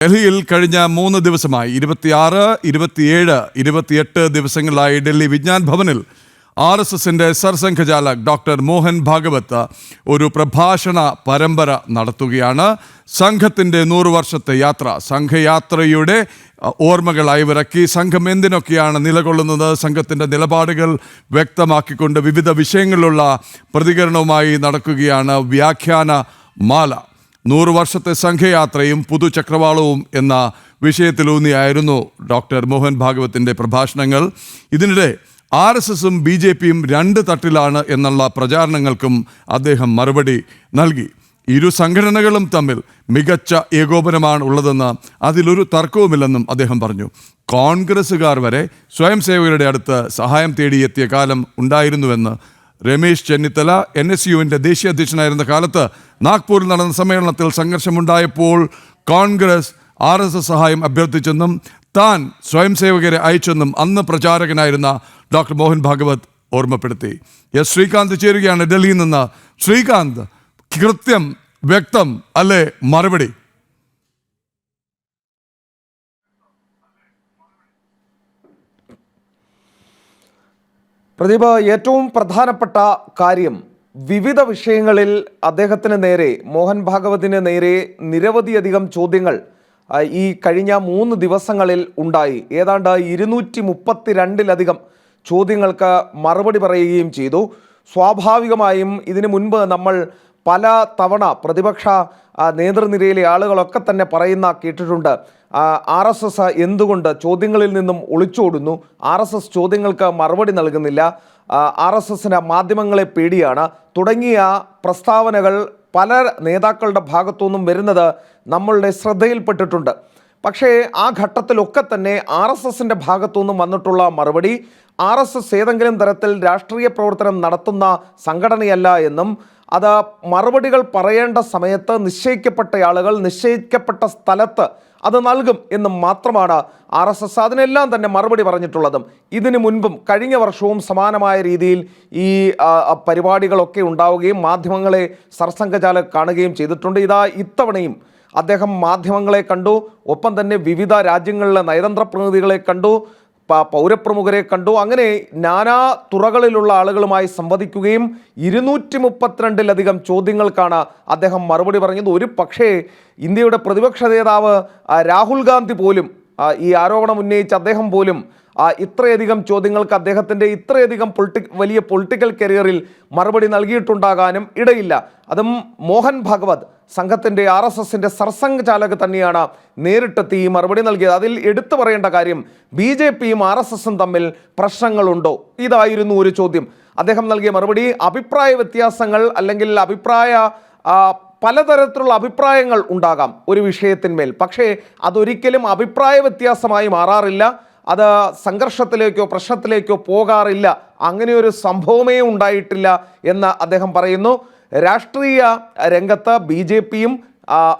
ഡൽഹിയിൽ കഴിഞ്ഞ മൂന്ന് ദിവസമായി ഇരുപത്തിയാറ് ഇരുപത്തിയേഴ് ഇരുപത്തിയെട്ട് ദിവസങ്ങളിലായി ഡൽഹി വിജ്ഞാൻ ഭവനിൽ ആർ എസ് എസിന്റെ സർസംഘചാലക് ഡോക്ടർ മോഹൻ ഭാഗവത്ത് ഒരു പ്രഭാഷണ പരമ്പര നടത്തുകയാണ്. സംഘത്തിന്റെ നൂറ് വർഷത്തെ യാത്ര സംഘയാത്രയുടെ ഓർമ്മകളായി വിറക്കി. സംഘം എന്തിനൊക്കെയാണ് നിലകൊള്ളുന്നത്? സംഘത്തിന്റെ നിലപാടുകൾ വ്യക്തമാക്കിക്കൊണ്ട് വിവിധ വിഷയങ്ങളിലുള്ള പ്രതികരണവുമായി നടക്കുകയാണ് വ്യാഖ്യാന മാല നൂറ് വർഷത്തെ സംഘയാത്രയും പുതുചക്രവാളവും എന്ന വിഷയത്തിലൂന്നിയായിരുന്നു ഡോക്ടർ മോഹൻ ഭാഗവത്തിന്റെ പ്രഭാഷണങ്ങൾ. ഇതിനിടെ ആർ എസ് എസും ബി ജെ പിയും രണ്ട് തട്ടിലാണ് എന്നുള്ള പ്രചാരണങ്ങൾക്കും അദ്ദേഹം മറുപടി നൽകി. ഇരു സംഘടനകളും തമ്മിൽ മികച്ച ഏകോപനമാണ് ഉള്ളതെന്ന് അതിലൊരു തർക്കവുമില്ലെന്നും അദ്ദേഹം പറഞ്ഞു. കോൺഗ്രസ്സുകാർ വരെ സ്വയം സേവകരുടെ അടുത്ത് സഹായം തേടിയെത്തിയ കാലം ഉണ്ടായിരുന്നുവെന്ന് രമേശ് ചെന്നിത്തല എൻ എസ് യുവിന്റെ ദേശീയ അധ്യക്ഷനായിരുന്ന കാലത്ത് നാഗ്പൂരിൽ നടന്ന സമ്മേളനത്തിൽ സംഘർഷമുണ്ടായപ്പോൾ കോൺഗ്രസ് ആർ എസ് എസ് സഹായം അഭ്യർത്ഥിച്ചെന്നും താൻ സ്വയം സേവകരെ അയച്ചെന്നും അന്ന് പ്രചാരകനായിരുന്ന ഡോക്ടർ മോഹൻ ഭാഗവത് ഓർമ്മപ്പെടുത്തി. എസ് ശ്രീകാന്ത് ചേരുകയാണ് ഡൽഹിയിൽ നിന്ന്. ശ്രീകാന്ത് കൃത്യം വ്യക്തം അല്ലേ? മറുപടി. പ്രദീപ് ഏറ്റവും പ്രധാനപ്പെട്ട കാര്യം വിവിധ വിഷയങ്ങളിൽ അദ്ദേഹത്തിന് നേരെ മോഹൻ ഭാഗവതിന് നേരെ നിരവധിയധികം ചോദ്യങ്ങൾ ഈ കഴിഞ്ഞ മൂന്ന് ദിവസങ്ങളിൽ ഉണ്ടായി. ഏതാണ്ട് ഇരുന്നൂറ്റി മുപ്പത്തിരണ്ടിലധികം ചോദ്യങ്ങൾക്ക് മറുപടി പറയുകയും ചെയ്തു. സ്വാഭാവികമായും ഇതിനു മുൻപ് നമ്മൾ പല തവണ പ്രതിപക്ഷ നേതൃനിരയിലെ ആളുകളൊക്കെ തന്നെ പറയുന്ന കേട്ടിട്ടുണ്ട്. ആർ എസ് എസ് എന്തുകൊണ്ട് ചോദ്യങ്ങളിൽ നിന്നും ഒളിച്ചോടുന്നു? ആർ എസ് എസ് ചോദ്യങ്ങൾക്ക് മറുപടി നൽകുന്നില്ല. ആർ എസ് എസിന് മാധ്യമങ്ങളെ പേടിയാണ്. തുടങ്ങിയ പ്രസ്താവനകൾ പല നേതാക്കളുടെ ഭാഗത്തുനിന്നും വരുന്നത് നമ്മളുടെ ശ്രദ്ധയിൽപ്പെട്ടിട്ടുണ്ട്. പക്ഷേ ആ ഘട്ടത്തിലൊക്കെ തന്നെ ആർ എസ് എസിന്റെ ഭാഗത്തുനിന്നും വന്നിട്ടുള്ള മറുപടി ആർ എസ് എസ് ഏതെങ്കിലും തരത്തിൽ രാഷ്ട്രീയ പ്രവർത്തനം നടത്തുന്ന സംഘടനയല്ല എന്നും അത് മറുപടികൾ പറയേണ്ട സമയത്ത് നിശ്ചയിക്കപ്പെട്ട ആളുകൾ നിശ്ചയിക്കപ്പെട്ട സ്ഥലത്ത് അത് നൽകും എന്ന് മാത്രമാണ് ആർ എസ് എസ് അതിനെല്ലാം തന്നെ മറുപടി പറഞ്ഞിട്ടുള്ളതും. ഇതിനു മുൻപും കഴിഞ്ഞ വർഷവും സമാനമായ രീതിയിൽ ഈ പരിപാടികളൊക്കെ ഉണ്ടാവുകയും മാധ്യമങ്ങളെ സർസംഘചാല കാണുകയും ചെയ്തിട്ടുണ്ട്. ഇതാ ഇത്തവണയും അദ്ദേഹം മാധ്യമങ്ങളെ കണ്ടു. ഒപ്പം തന്നെ വിവിധ രാജ്യങ്ങളിലെ നയതന്ത്ര പ്രതിനിധികളെ കണ്ടു. പൗരപ്രമുഖരെ കണ്ടു. അങ്ങനെ നാനാ തുറകളിലുള്ള ആളുകളുമായി സംവദിക്കുകയും ഇരുന്നൂറ്റി മുപ്പത്തിരണ്ടിലധികം ചോദ്യങ്ങൾക്കാണ് അദ്ദേഹം മറുപടി പറഞ്ഞത്. ഒരു പക്ഷേ ഇന്ത്യയുടെ പ്രതിപക്ഷ നേതാവ് രാഹുൽ ഗാന്ധി പോലും ഈ ആരോപണം ഉന്നയിച്ച അദ്ദേഹം പോലും ഇത്രയധികം ചോദ്യങ്ങൾക്ക് അദ്ദേഹത്തിന്റെ ഇത്രയധികം പൊളിറ്റി വലിയ പൊളിറ്റിക്കൽ കരിയറിൽ മറുപടി നൽകിയിട്ടുണ്ടാകാനും ഇടയില്ല. അതും മോഹൻ ഭഗവത് സംഘത്തിന്റെ ആർ എസ് എസിന്റെ സർസംഘചാലക് തന്നെയാണ് നേരിട്ടെത്തി ഈ മറുപടി നൽകിയത്. അതിൽ എടുത്തു പറയേണ്ട കാര്യം ബി ജെ പിയും ആർ എസ് എസും തമ്മിൽ പ്രശ്നങ്ങളുണ്ടോ? ഇതായിരുന്നു ഒരു ചോദ്യം. അദ്ദേഹം നൽകിയ മറുപടി അഭിപ്രായ വ്യത്യാസങ്ങൾ അല്ലെങ്കിൽ അഭിപ്രായ പലതരത്തിലുള്ള അഭിപ്രായങ്ങൾ ഉണ്ടാകാം ഒരു വിഷയത്തിന്മേൽ. പക്ഷേ അതൊരിക്കലും അഭിപ്രായ വ്യത്യാസമായി മാറാറില്ല. അത് സംഘർഷത്തിലേക്കോ പ്രശ്നത്തിലേക്കോ പോകാറില്ല. അങ്ങനെയൊരു സംഭവമേ ഉണ്ടായിട്ടില്ല എന്ന് അദ്ദേഹം പറയുന്നു. രാഷ്ട്രീയ രംഗത്ത് ബി ജെ പിയും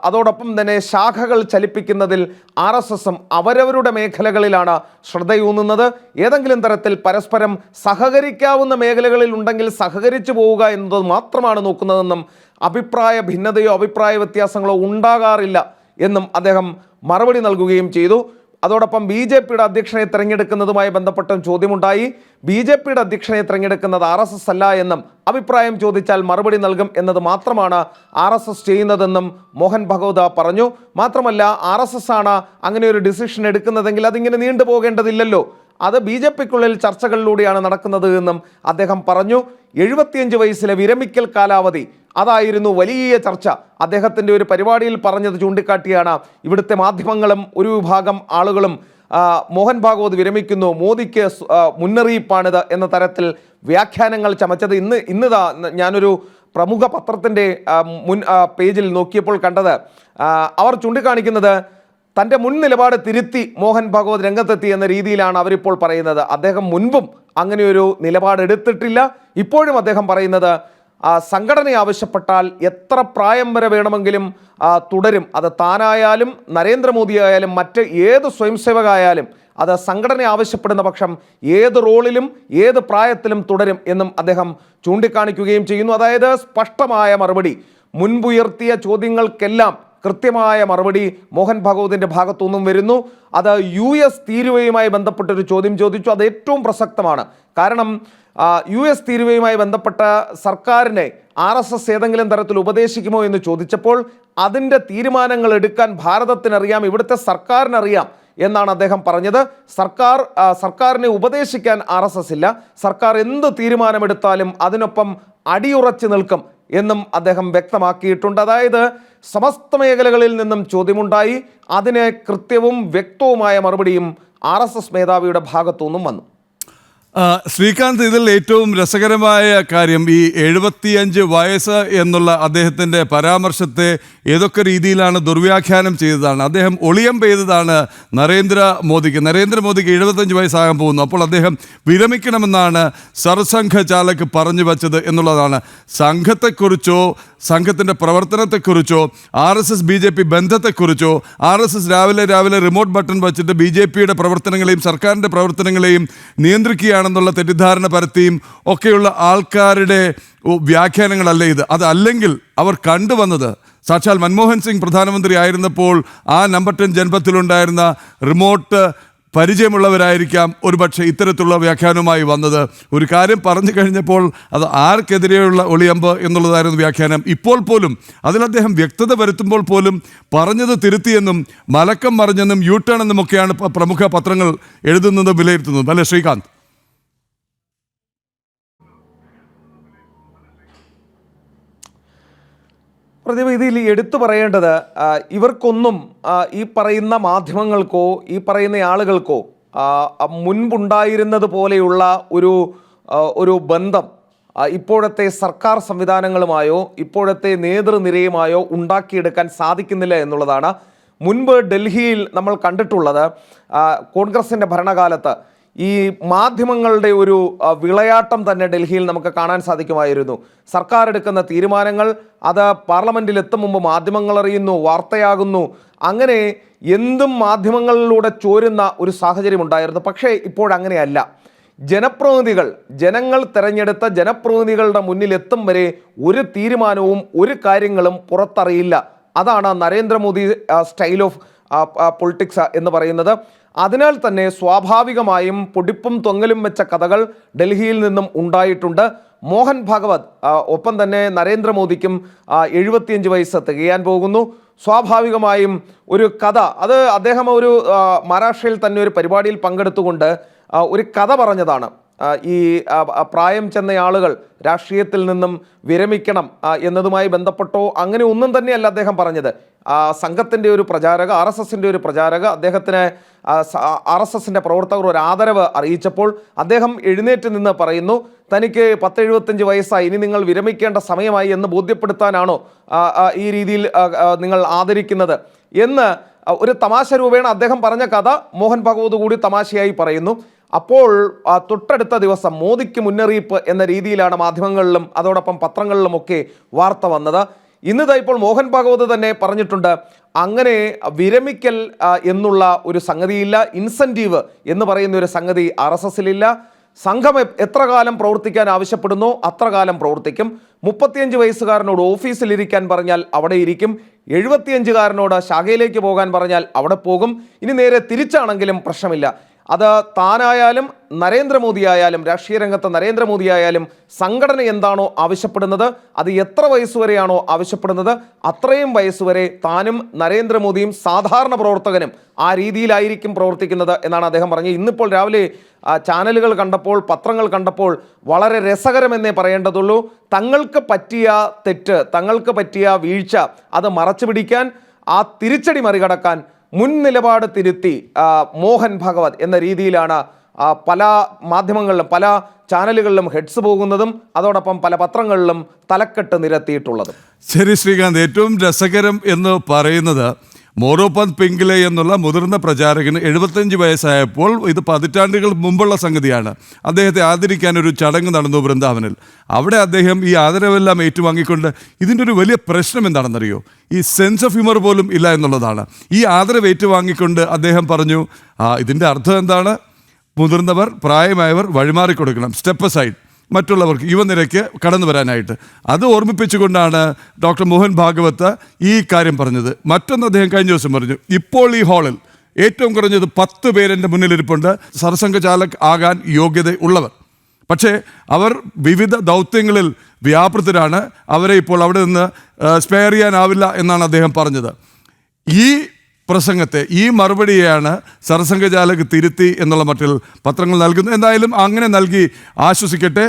അതോടൊപ്പം തന്നെ ശാഖകൾ ചലിപ്പിക്കുന്നതിൽ ആർ എസ് എസും അവരവരുടെ മേഖലകളിലാണ് ശ്രദ്ധയൂന്നുന്നത്. ഏതെങ്കിലും തരത്തിൽ പരസ്പരം സഹകരിക്കാവുന്ന മേഖലകളിൽ ഉണ്ടെങ്കിൽ സഹകരിച്ചു പോവുക എന്നത് മാത്രമാണ് നോക്കുന്നതെന്നും അഭിപ്രായ ഭിന്നതയോ അഭിപ്രായ വ്യത്യാസങ്ങളോ ഉണ്ടാകാറില്ല എന്നും അദ്ദേഹം മറുപടി നൽകുകയും ചെയ്തു. അതോടൊപ്പം ബി ജെ പിയുടെ അധ്യക്ഷനെ തിരഞ്ഞെടുക്കുന്നതുമായി ബന്ധപ്പെട്ടും ചോദ്യമുണ്ടായി. ബി ജെ പിയുടെ അധ്യക്ഷനെ തിരഞ്ഞെടുക്കുന്നത് ആർ എസ് എസ് അല്ല എന്നും അഭിപ്രായം ചോദിച്ചാൽ മറുപടി നൽകും എന്നത് മാത്രമാണ് ആർ എസ് എസ് ചെയ്യുന്നതെന്നും മോഹൻ ഭഗവത പറഞ്ഞു. മാത്രമല്ല ആർ എസ് എസ് ആണ് അങ്ങനെ ഒരു ഡിസിഷൻ എടുക്കുന്നതെങ്കിൽ അതിങ്ങനെ നീണ്ടുപോകേണ്ടതില്ലല്ലോ. അത് ബി ജെ പിക്കുള്ളിൽ ചർച്ചകളിലൂടെയാണ് നടക്കുന്നത് എന്നും അദ്ദേഹം പറഞ്ഞു. എഴുപത്തിയഞ്ച് വയസ്സിലെ വിരമിക്കൽ കാലാവധി. അതായിരുന്നു വലിയ ചർച്ച. അദ്ദേഹത്തിന്റെ ഒരു പരിപാടിയിൽ പറഞ്ഞത് ചൂണ്ടിക്കാട്ടിയാണ്. ഇവിടുത്തെ മാധ്യമങ്ങളും ഒരു വിഭാഗം ആളുകളും മോഹൻ ഭാഗവത് വിരമിക്കുന്നു മോദിക്ക് മുന്നറിയിപ്പാണിത് എന്ന തരത്തിൽ വ്യാഖ്യാനങ്ങൾ ചമച്ചത് ഇന്ന് ഇന്നിതാ ഞാനൊരു പ്രമുഖ പത്രത്തിന്റെ മുൻ പേജിൽ നോക്കിയപ്പോൾ കണ്ടത്. അവർ ചൂണ്ടിക്കാണിക്കുന്നത് തന്റെ മുൻ നിലപാട് തിരുത്തി മോഹൻ ഭാഗവത് രംഗത്തെത്തി എന്ന രീതിയിലാണ് അവരിപ്പോൾ പറയുന്നത്. അദ്ദേഹം മുൻപും അങ്ങനെയൊരു നിലപാടെടുത്തിട്ടില്ല. ഇപ്പോഴും അദ്ദേഹം പറയുന്നത് സംഘടന ആവശ്യപ്പെട്ടാൽ എത്ര പ്രായം വരെ വേണമെങ്കിലും തുടരും. അത് താനായാലും നരേന്ദ്രമോദി ആയാലും മറ്റ് ഏത് സ്വയംസേവകായാലും അത് സംഘടന ആവശ്യപ്പെടുന്ന പക്ഷം ഏത് റോളിലും ഏത് പ്രായത്തിലും തുടരും എന്നും അദ്ദേഹം ചൂണ്ടിക്കാണിക്കുകയും ചെയ്യുന്നു. അതായത് സ്പഷ്ടമായ മറുപടി. മുൻപുയർത്തിയ ചോദ്യങ്ങൾക്കെല്ലാം കൃത്യമായ മറുപടി മോഹൻ ഭാഗവതിന്റെ ഭാഗത്തുനിന്നും വരുന്നു. അത് യു എസ് തീരുവയുമായി ബന്ധപ്പെട്ടൊരു ചോദ്യം ചോദിച്ചു. അത് ഏറ്റവും പ്രസക്തമാണ്. കാരണം യു എസ് തീരുവയുമായി ബന്ധപ്പെട്ട സർക്കാരിനെ ആർ എസ് എസ് ഏതെങ്കിലും തരത്തിൽ ഉപദേശിക്കുമോ എന്ന് ചോദിച്ചപ്പോൾ അതിന്റെ തീരുമാനങ്ങൾ എടുക്കാൻ ഭാരതത്തിനറിയാം ഇവിടുത്തെ സർക്കാരിനറിയാം എന്നാണ് അദ്ദേഹം പറഞ്ഞത്. സർക്കാർ സർക്കാരിനെ ഉപദേശിക്കാൻ ആർ എസ് എസ് ഇല്ല. സർക്കാർ എന്ത് തീരുമാനമെടുത്താലും അതിനൊപ്പം അടിയുറച്ചു നിൽക്കും. എന്നും അദ്ദേഹം വ്യക്തമാക്കിയിട്ടുണ്ട്. അതായത് സമസ്ത മേഖലകളിൽ നിന്നും ചോദ്യമുണ്ടായി. അതിന് കൃത്യവും വ്യക്തവുമായ മറുപടിയും ആർ മേധാവിയുടെ ഭാഗത്തുനിന്നും വന്നു. ആ, ശ്രീകാന്ത് ഇതിൽ ഏറ്റവും രസകരമായ കാര്യം ഈ എഴുപത്തിയഞ്ച് വയസ്സ് എന്നുള്ള അദ്ദേഹത്തിന്റെ പരാമർശത്തെ ഏതൊക്കെ രീതിയിലാണ് ദുർവ്യാഖ്യാനം ചെയ്തതാണ് അദ്ദേഹം ഒളിയം പെയ്തതാണ് നരേന്ദ്ര മോദിക്ക്. നരേന്ദ്രമോദിക്ക് എഴുപത്തഞ്ച് വയസ്സാകാൻ പോകുന്നു. അപ്പോൾ അദ്ദേഹം വിരമിക്കണമെന്നാണ് സർസംഘ ചാലക് പറഞ്ഞു വച്ചത് എന്നുള്ളതാണ്. സംഘത്തെക്കുറിച്ചോ സംഘത്തിന്റെ പ്രവർത്തനത്തെക്കുറിച്ചോ R S S B J P ബന്ധത്തെക്കുറിച്ചോ R S S രാവിലെ രാവിലെ റിമോട്ട് ബട്ടൺ വച്ചിട്ട് ബി ജെ പിയുടെ പ്രവർത്തനങ്ങളെയും സർക്കാരിന്റെ പ്രവർത്തനങ്ങളെയും നിയന്ത്രിക്കുകയാണെന്നുള്ള തെറ്റിദ്ധാരണ പരത്തിയും ഒക്കെയുള്ള ആൾക്കാരുടെ വ്യാഖ്യാനങ്ങളല്ല ഇത്. അതല്ലെങ്കിൽ അവർ കണ്ടുവന്നത് സാക്ഷാൽ മൻമോഹൻ സിംഗ് പ്രധാനമന്ത്രി ആയിരുന്നപ്പോൾ ആ നമ്പർ ടെൻ ജൻപത്തിലുണ്ടായിരുന്ന റിമോട്ട് പരിചയമുള്ളവരായിരിക്കാം. ഒരുപക്ഷെ ഇത്തരത്തിലുള്ള വ്യാഖ്യാനവുമായി വന്നത്. ഒരു കാര്യം പറഞ്ഞു കഴിഞ്ഞപ്പോൾ അത് ആർക്കെതിരെയുള്ള ഒളിയമ്പ് എന്നുള്ളതായിരുന്നു വ്യാഖ്യാനം. ഇപ്പോൾ പോലും അതിൽ അദ്ദേഹം വ്യക്തത വരുത്തുമ്പോൾ പോലും പറഞ്ഞത് തിരുത്തിയെന്നും മലക്കം മറിഞ്ഞെന്നും യു ടേൺ എന്നുമൊക്കെയാണ് പ്രമുഖ പത്രങ്ങൾ എഴുതുന്നതും വിലയിരുത്തുന്നതും. അല്ലേ ശ്രീകാന്ത്? പ്രദീപ് ഇതിൽ എടുത്തു പറയേണ്ടത് ഇവർക്കൊന്നും ഈ പറയുന്ന മാധ്യമങ്ങൾക്കോ ഈ പറയുന്ന ആളുകൾക്കോ മുൻപുണ്ടായിരുന്നത് പോലെയുള്ള ഒരു ഒരു ബന്ധം ഇപ്പോഴത്തെ സർക്കാർ സംവിധാനങ്ങളുമായോ ഇപ്പോഴത്തെ നേതൃനിരയുമായോ ഉണ്ടാക്കിയെടുക്കാൻ സാധിക്കുന്നില്ല എന്നുള്ളതാണ് മുൻപ് ഡൽഹിയിൽ നമ്മൾ കണ്ടിട്ടുള്ളത്. കോൺഗ്രസിന്റെ ഭരണകാലത്ത് ഈ മാധ്യമങ്ങളുടെ ഒരു വിളയാട്ടം തന്നെ ഡൽഹിയിൽ നമുക്ക് കാണാൻ സാധിക്കുമായിരുന്നു. സർക്കാർ എടുക്കുന്ന തീരുമാനങ്ങൾ അത് പാർലമെന്റിൽ എത്തും മുമ്പ് മാധ്യമങ്ങൾ അറിയുന്നു വാർത്തയാകുന്നു. അങ്ങനെ എന്തും മാധ്യമങ്ങളിലൂടെ ചോരുന്ന ഒരു സാഹചര്യം ഉണ്ടായിരുന്നു. പക്ഷേ ഇപ്പോഴങ്ങനെയല്ല ജനപ്രതിനിധികൾ ജനങ്ങൾ തിരഞ്ഞെടുത്ത ജനപ്രതിനിധികളുടെ മുന്നിൽ എത്തും വരെ ഒരു തീരുമാനവും ഒരു കാര്യങ്ങളും പുറത്തറിയില്ല. അതാണ് നരേന്ദ്രമോദി സ്റ്റൈൽ ഓഫ് പൊളിറ്റിക്സ് എന്ന് പറയുന്നത്. അതിനാൽ തന്നെ സ്വാഭാവികമായും പൊടിപ്പും തൊങ്ങലും വെച്ച കഥകൾ ഡൽഹിയിൽ നിന്നും ഉണ്ടായിട്ടുണ്ട്. മോഹൻ ഭാഗവത് ഒപ്പം തന്നെ നരേന്ദ്രമോദിക്കും എഴുപത്തിയഞ്ച് വയസ്സ് തികയാൻ പോകുന്നു. സ്വാഭാവികമായും ഒരു കഥ അത് അദ്ദേഹം ഒരു മഹാരാഷ്ട്രയിൽ തന്നെ ഒരു പരിപാടിയിൽ പങ്കെടുത്തുകൊണ്ട് ഒരു കഥ പറഞ്ഞതാണ്. ഈ പ്രായം ചെന്ന ആളുകൾ രാഷ്ട്രീയത്തിൽ നിന്നും വിരമിക്കണം എന്നതുമായി ബന്ധപ്പെട്ടോ അങ്ങനെ ഒന്നും തന്നെയല്ല അദ്ദേഹം പറഞ്ഞത്. സംഘത്തിന്റെ ഒരു പ്രചാരക ആർ എസ് എസിന്റെ ഒരു പ്രചാരക അദ്ദേഹത്തിന് ആർ എസ് എസിന്റെ പ്രവർത്തകർ ഒരു ആദരവ് അറിയിച്ചപ്പോൾ അദ്ദേഹം എഴുന്നേറ്റ് നിന്ന് പറയുന്നു തനിക്ക് പത്ത് എഴുപത്തഞ്ച് വയസ്സായി ഇനി നിങ്ങൾ വിരമിക്കേണ്ട സമയമായി എന്ന് ബോധ്യപ്പെടുത്താനാണോ ഈ രീതിയിൽ നിങ്ങൾ ആദരിക്കുന്നത്? എന്ന് ഒരു തമാശ രൂപേണ അദ്ദേഹം പറഞ്ഞ കഥ മോഹൻ ഭഗവത് കൂടി തമാശയായി പറയുന്നു. അപ്പോൾ തൊട്ടടുത്ത ദിവസം മോദിക്ക് മുന്നറിയിപ്പ് എന്ന രീതിയിലാണ് മാധ്യമങ്ങളിലും അതോടൊപ്പം പത്രങ്ങളിലുമൊക്കെ വാർത്ത വന്നത്. ഇന്നിതാ ഇപ്പോൾ മോഹൻ ഭാഗവത് തന്നെ പറഞ്ഞിട്ടുണ്ട് അങ്ങനെ വിരമിക്കൽ എന്നുള്ള ഒരു സംഗതിയില്ല ഇൻസെന്റീവ് എന്ന് പറയുന്ന ഒരു സംഗതി ആർ എസ് എസിലില്ല. സംഘം എത്ര കാലം പ്രവർത്തിക്കാൻ ആവശ്യപ്പെടുന്നോ അത്ര കാലം പ്രവർത്തിക്കും. മുപ്പത്തിയഞ്ച് വയസ്സുകാരനോട് ഓഫീസിലിരിക്കാൻ പറഞ്ഞാൽ അവിടെ ഇരിക്കും. എഴുപത്തിയഞ്ചുകാരനോട് ശാഖയിലേക്ക് പോകാൻ പറഞ്ഞാൽ അവിടെ പോകും. ഇനി നേരെ തിരിച്ചാണെങ്കിലും പ്രശ്നമില്ല. അത് താനായാലും നരേന്ദ്രമോദി ആയാലും രാഷ്ട്രീയ രംഗത്ത് നരേന്ദ്രമോദി ആയാലും സംഘടന എന്താണോ ആവശ്യപ്പെടുന്നത് അത് എത്ര വയസ്സുവരെയാണോ ആവശ്യപ്പെടുന്നത് അത്രയും വയസ്സുവരെ താനും നരേന്ദ്രമോദിയും സാധാരണ പ്രവർത്തകനും ആ രീതിയിലായിരിക്കും പ്രവർത്തിക്കുന്നത് എന്നാണ് അദ്ദേഹം പറഞ്ഞത്. ഇന്നിപ്പോൾ രാവിലെ ചാനലുകൾ കണ്ടപ്പോൾ പത്രങ്ങൾ കണ്ടപ്പോൾ വളരെ രസകരമെന്നേ പറയേണ്ടതുള്ളൂ. തങ്ങൾക്ക് പറ്റിയ തെറ്റ് തങ്ങൾക്ക് പറ്റിയ വീഴ്ച അത് മറച്ചു പിടിക്കാൻ ആ തിരിച്ചടി മറികടക്കാൻ മുൻ നിലപാട് തിരുത്തി മോഹൻ ഭഗവത് എന്ന രീതിയിലാണ് പല മാധ്യമങ്ങളിലും പല ചാനലുകളിലും ഹെഡ്സ് പോകുന്നതും അതോടൊപ്പം പല പത്രങ്ങളിലും തലക്കെട്ട് നിരത്തിയിട്ടുള്ളതും. ശരി ശ്രീകാന്ത് ഏറ്റവും രസകരം എന്ന് പറയുന്നത് മോറോപന്ത് പിങ്കിലെ എന്നുള്ള മുതിർന്ന പ്രചാരകന് എഴുപത്തഞ്ച് വയസ്സായപ്പോൾ ഇത് പതിറ്റാണ്ടുകൾ മുമ്പുള്ള സംഗതിയാണ്. അദ്ദേഹത്തെ ആദരിക്കാൻ ഒരു ചടങ്ങ് നടന്നു വൃന്ദാവനിൽ. അവിടെ അദ്ദേഹം ഈ ആദരവെല്ലാം ഏറ്റുവാങ്ങിക്കൊണ്ട് ഇതിന്റെ ഒരു വലിയ പ്രശ്നം എന്താണെന്നറിയോ? ഈ സെൻസ് ഓഫ് ഹ്യൂമർ പോലും ഇല്ല എന്നുള്ളതാണ്. ഈ ആദരവ് ഏറ്റുവാങ്ങിക്കൊണ്ട് അദ്ദേഹം പറഞ്ഞു ഇതിന്റെ അർത്ഥം എന്താണ്? മുതിർന്നവർ പ്രായമായവർ വഴിമാറിക്കൊടുക്കണം സ്റ്റെപ്പ് സൈഡ് മറ്റുള്ളവർക്ക് യുവനിരയ്ക്ക് കടന്നു വരാനായിട്ട്. അത് ഓർമ്മിപ്പിച്ചുകൊണ്ടാണ് ഡോക്ടർ മോഹൻ ഭാഗവത്ത് ഈ കാര്യം പറഞ്ഞത്. മറ്റൊന്ന് അദ്ദേഹം കഴിഞ്ഞ ദിവസം പറഞ്ഞു ഇപ്പോൾ ഈ ഹാളിൽ ഏറ്റവും കുറഞ്ഞത് പത്ത് പേരെന്റെ മുന്നിലിരിപ്പുണ്ട്. സർസംഘചാലക് ആകാൻ യോഗ്യത ഉള്ളവർ. പക്ഷേ അവർ വിവിധ ദൗത്യങ്ങളിൽ വ്യാപൃതരാണ്. അവരെ ഇപ്പോൾ അവിടെ നിന്ന് സ്പെയർ ചെയ്യാനാവില്ല എന്നാണ് അദ്ദേഹം പറഞ്ഞത്. ഈ പ്രസംഗത്തെ ഈ മറുപടിയാണ് സർസംഘചാലക് തിരുത്തി എന്നുള്ള മട്ടിൽ പത്രങ്ങൾ നൽകുന്നത് എന്തായാലും അങ്ങനെ നൽകി ആശ്വസിക്കട്ടെ.